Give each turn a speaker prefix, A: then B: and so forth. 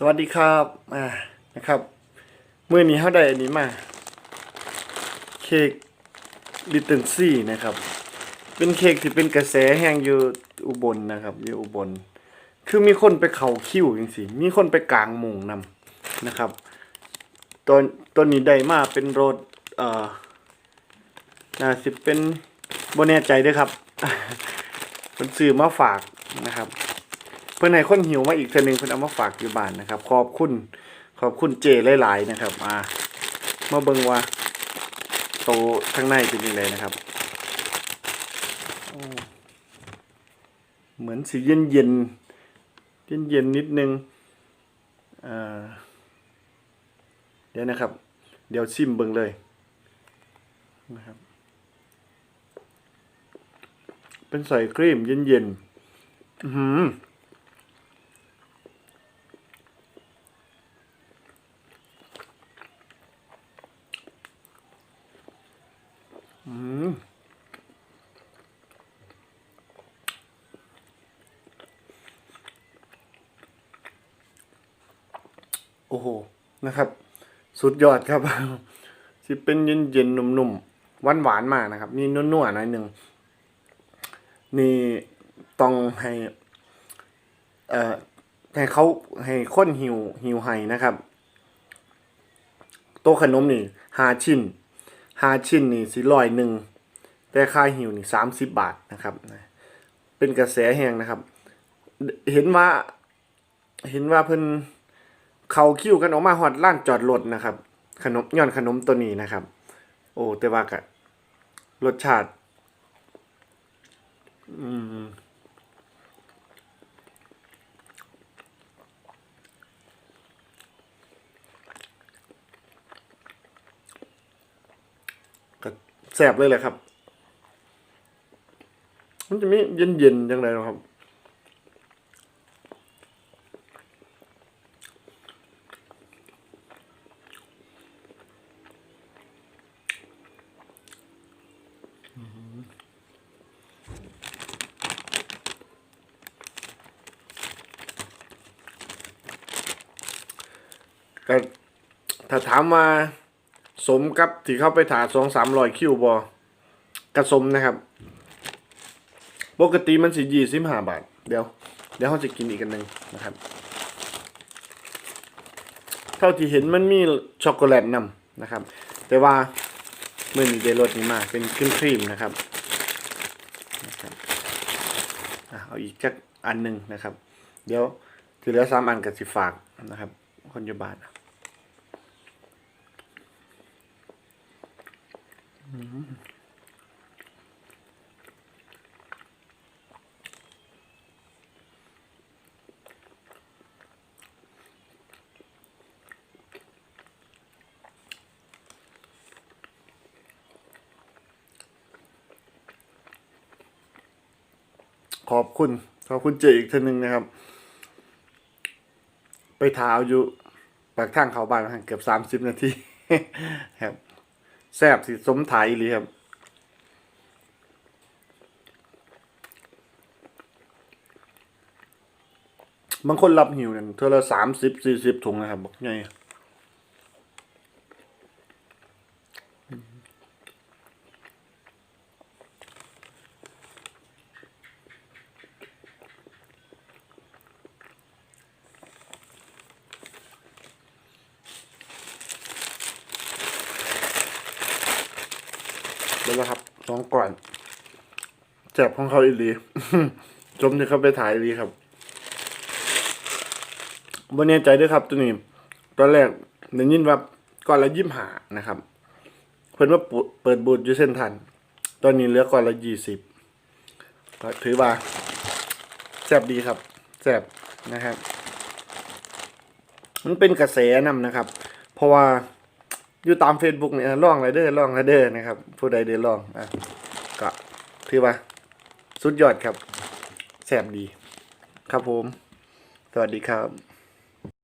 A: สวัสดีครับอ่านะครับเมื่อนี้เขาได้อันนี้มา เค้กลิตเติ้ลซี่นะครับ เป็นเค้กที่เป็นกระแสแห่งอยู่อุบลนะครับอยู่อุบล คือมีคนไปเข่าคิวจริงๆมีคนไปกลางมุงนำนะครับตัวตัวนี้ได้มาเป็นรถเอ่อน่าสิเป็นโบแน่ใจด้วยครับเป็นซื้อมาฝากนะครับ เพื่อนให้คนหิวมาอีกเทื่อหนึงเพื่อนเอามาฝากอยู่บ้านนะครับ ขอบคุณขอบคุณเจหลายๆนะครับอ่ามาเบิ่งว่าโตข้างในเป็นยังไงนะครับเหมือนสีเย็นเย็นเย็นเย็นนิดนึงอ่าเดี๋ยวนะครับ เดี๋ยวชิมเบิ่งเลยนะครับ เป็นใส่ครีมเย็นเย็นๆอื้อ อ้โหนะครับ สุดยอดครับที่เป็นเย็นเย็นๆนุ่มๆหวานหวานมากนะครับ นี่นัวๆหน่อยหนึ่งนี่ต้องให้เอ่อให้เขาให้คนหิวหิวให้นะครับ โต๊ะขนมนี่ห้าชิ้นห้าชิ้นนี่สิร้อยหนึ่งแต่ค่าหิวนี่สามสิบบาทนะครับ เป็นกระแสแหงนะครับ เห็นว่า เห็นว่าเพิ่น เขาคิ้วกันออกมาฮอดล้านจอดรถนะครับ ขนมย้อนขนมตัวนี้นะครับ โอ้แต่ว่ากะรสชาติอืมก็แสบเลยแหละครับ มันจะมีเย็นเย็นๆจังไรนะครับ ก็ถ้าถามมาสมกับที่เข้าไปถาสองสามรอยคิวบอกระสมนะครับ ปกติมันสิยี่สิบห้าบาท เดี๋ยว เดี๋ยวเขาจะกินอีกกันหนึ่งนะครับ เท่าที่เห็นมันมีช็อกโกแลตนำนะครับ แต่ว่าเมื่อนี้ได้รสนี้มาเป็นครีมครีมนะครับนะครับเอาอีกจักอันหนึ่งนะครับ เดี๋ยวที่เหลือสามอันกับสิฝากนะครับ คนยบาน ขอบคุณ ขอบคุณเจอีกทีหนึ่งนะครับ ไปเท้าอยู่ปากทางเขาบ้านมาเกือบสามสิบนาทีครับ แซ่บสิสมไทยเลยครับบางคนรับหิวเนี่ยเท่าละสามสิบสี่สิบถุงนะครับบอกไง แล้วนะครับสองก่อนแจบของเขาอีหลีจมที่เขาไปถ่ายอีลีครับบนแน่ใจด้วยครับตัวนี้ตอนแรกได้ยินว่าก่อนละยี่หานะครับเพิ่นว่าเปิดบูธอยู่เส้นทัน ตอนนี้เหลือก่อนละยี่สิบก็ถือว่าแซ่บดีครับแซ่บนะครับ มันเป็นกระแสนำนะครับ เพราะว่า อยู่ตาม Facebook เนี่ยล่องไรเดอร์ล่องไรเดอร์นะครับ ผู้ใดเดือล่องอะก็ถือว่า สุดยอดครับแซ่บดี ครับผม สวัสดีครับ